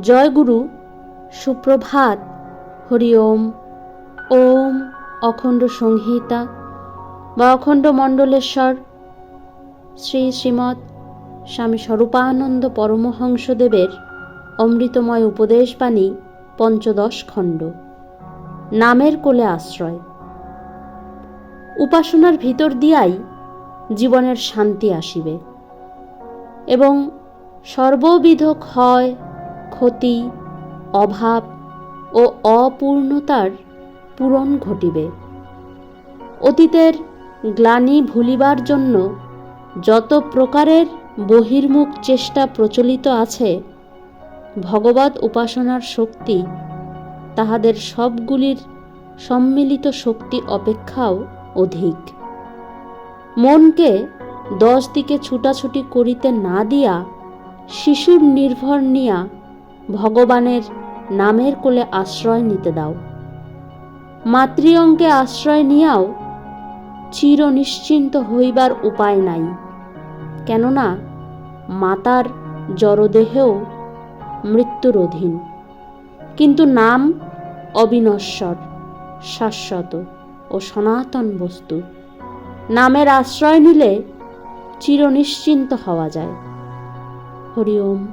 জয় গুরু সুপ্রভাত। হরি ওম। ওম অখণ্ড সংহিতা। বা অখণ্ড মণ্ডলেশ্বর। শ্রী শ্রীমৎ স্বামী স্বরূপানন্দ পরমহংসদেবের অমৃতময় উপদেশবাণী, পঞ্চদশ খণ্ড। নামের কোলে আশ্রয়। উপাসনার ভিতর দিয়াই জীবনের শান্তি আসিবে। এবং সর্ববিধ ক্ষয় ক্ষতি, অভাব ও অপূর্ণতার পূরণ ঘটিবে। অতীতের গ্লানি ভুলিবার জন্য যত প্রকারের বহির্মুখ চেষ্টা প্রচলিত আছে ভগবত উপাসনার শক্তি, তাহাদের সবগুলির সম্মিলিত শক্তি অপেক্ষাও অধিক। মনকে দশ দিকে ছুটাছুটি করিতে না দিয়া শিশুর নির্ভর নিয়া ভগবানের নামের কোলে আশ্রয় নিতে দাও। মাতৃঅঙ্কে আশ্রয় নিয়াও চির নিশ্চিন্ত হইবার উপায় নাই। কেননা মাতার জড়দেহেও মৃত্যুর অধীন। কিন্তু নাম অবিনশ্বর, শাশ্বত ও সনাতন বস্তু। নামের আশ্রয় নিলে চিরনিশ্চিন্ত হওয়া যায়। হরি ওম।